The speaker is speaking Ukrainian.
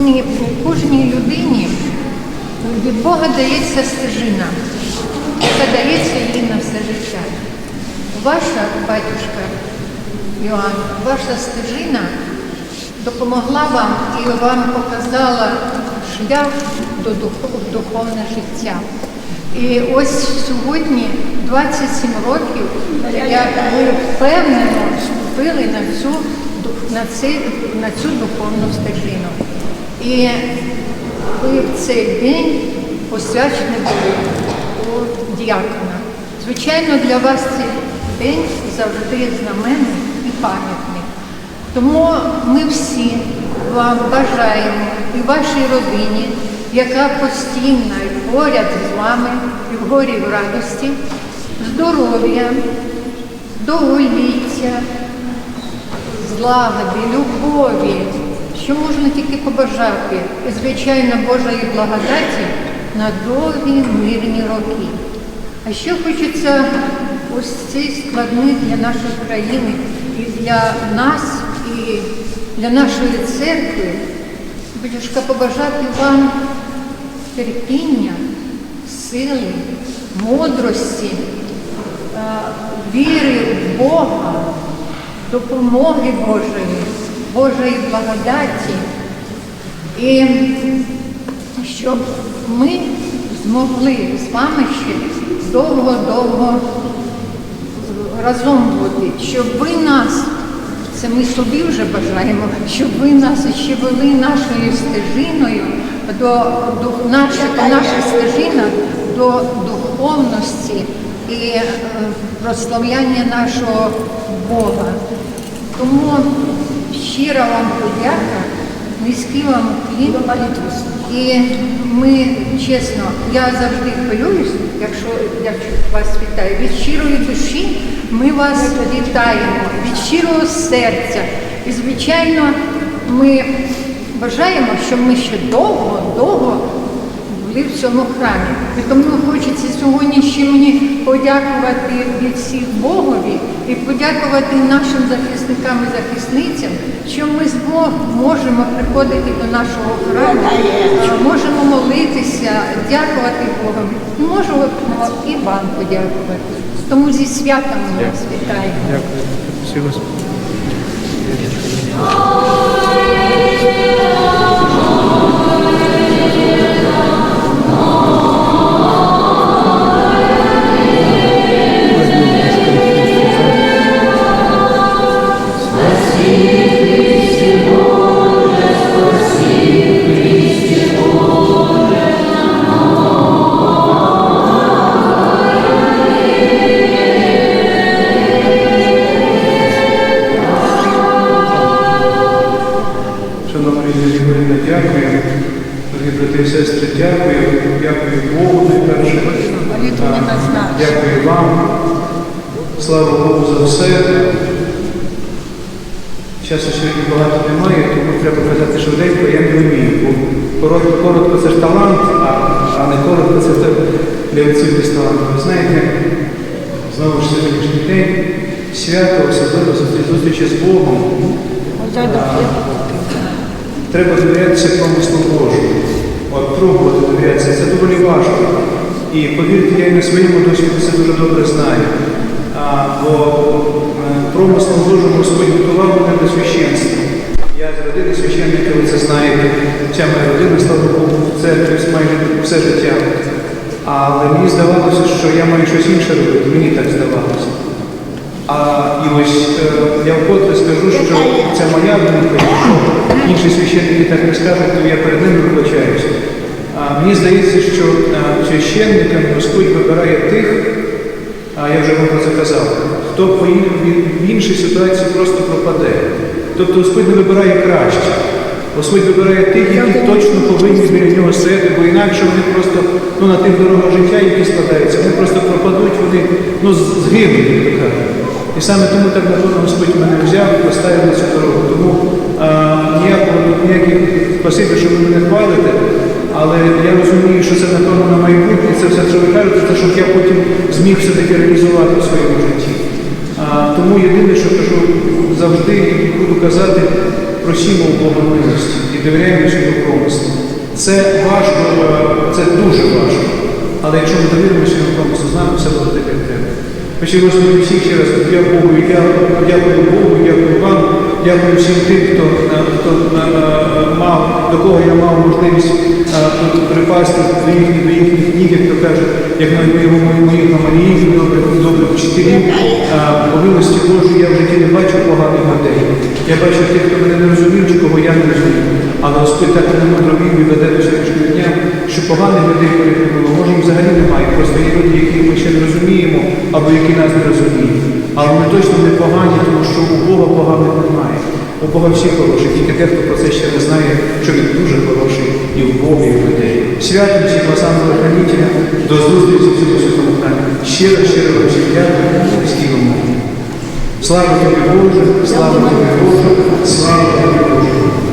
Ні, Кожній людині від Бога дається стежина, яка дається їй на все життя. Ваша батюшка Йоанн, ваша стежина допомогла вам і вам показала шлях до духов- в духовне життя. І ось сьогодні 27 років, як ви впевнено вступили на цю, на, цей, на цю духовну стежину. І ви в цей день посвячені були у діякона. Звичайно, для вас цей день завжди знаменний і пам'ятний. Тому ми всі вам бажаємо і вашій родині, яка постійно і поряд з вами і в горі в радості, здоров'я, довголіття, злагоди, любові, що можна тільки побажати, і, звичайно, Божої благодаті на довгі мирні роки. А ще хочеться ось цей складний для нашої країни і для нас, і для нашої церкви, батюшка, побажати вам терпіння, сили, мудрості, е, віри в Бога, допомоги Божої, Божої благодаті. І щоб ми змогли з вами ще довго-довго разом бути, щоб ви нас, це ми собі вже бажаємо, щоб ви нас ще вели нашою стежиною до, до наша, наша стежина до духовності і е, прославляння нашого Бога. Тому щира вам подяка, низький вам клін І ми, чесно, я завжди хвилююсь, якщо я вас вітаю. Від щирої душі ми вас вітаємо, від щирого серця. І, звичайно, ми бажаємо, щоб ми ще довго-довго були в цьому храмі. І тому хочеться сьогодні ще мені подякувати від всіх Богові і подякувати нашим захисникам і захисницям, що ми змог можемо приходити до нашого храму, е, можемо молитися, дякувати Богу. Можемо і вам подякувати. Тому зі святом ми вас вітаємо. Дякую. Ігоріна, дякую. Дорогі брати і сестри, дякую. Дякую Богу найперше. Дякую вам. Слава Богу за все. Часу сьогодні багато немає, тому треба казати швиденько, я не вмію. Бо коротко, коротко це ж талант, а, не коротко це для отців без таланту. Ви знаєте, знову ж сьогоднішній день свято, особливо зустрічі з Богом. Треба довірятися промислу Божому. От пробувати довірятися, це доволі важко. І повірте, я і на своєму досвіді це дуже добре знаю. А, бо е, промислом Божому Господь готував мене до священства. Я з родини священника, ви це знаєте, вся моя родина, слава Богу, в церкві майже все життя. Але мені здавалося, що я маю щось інше робити, мені так здавалося. А і ось е, я вкотре скажу, що це моя думка, якщо інші священники так не скажуть, то я перед ними вибачаюся. А, мені здається, що священникам Господь вибирає тих, а я вже вам про це казав, хто по в- іншій ситуації просто пропаде. Тобто Господь не вибирає краще. Господь вибирає тих, які точно повинні біля нього стояти, бо інакше вони просто ну, на тих дорогах життя, які складаються, вони просто пропадуть, вони ну, згинуть, як кажуть. І саме тому так напевно Господь мене взяв і поставив на цю дорогу. Тому а, ніяких спасибі, що ви мене хвалите, але я розумію, що це напевно на майбутнє, це все, що ви кажете, це щоб я потім зміг все-таки реалізувати в своєму житті. А, тому єдине, що кажу завжди буду казати, просімо у милості і довіряємо його промислу. Це важко, е, це дуже важко. Але якщо ми довіримося промислу, з нами все буде так, як треба. Господи, всіх ще раз я Богу, я дякую Богу, дякую всім тим, хто, е, хто е, е, мав, до кого я мав можливість припасти до їхніх, до їхніх ніг, як то кажуть, як на моїх гаманії, добрих, добрих вчителів. Милості Божої я в житті не бачу поганих людей. Я бачу тих, хто мене не розумів, чи кого я не розумів. Але Господь так мене мудро і веде до сьогоднішнього дня, що поганих людей поряд. Може, взагалі немає. Просто є люди, яких ми ще не розуміємо, або які нас не розуміють. Але вони точно не погані, тому що у Бога поганих немає. У Бога всі хороші, тільки те, хто про це ще не знає, що він дуже хороший і в Бога, і в людей. Святим всіх ангела хранителя, до зустрічі в цьому святому храмі. Щиро, щиро всім дякую, Христі Слава тобі Боже, слава тобі Боже, слава тобі Боже.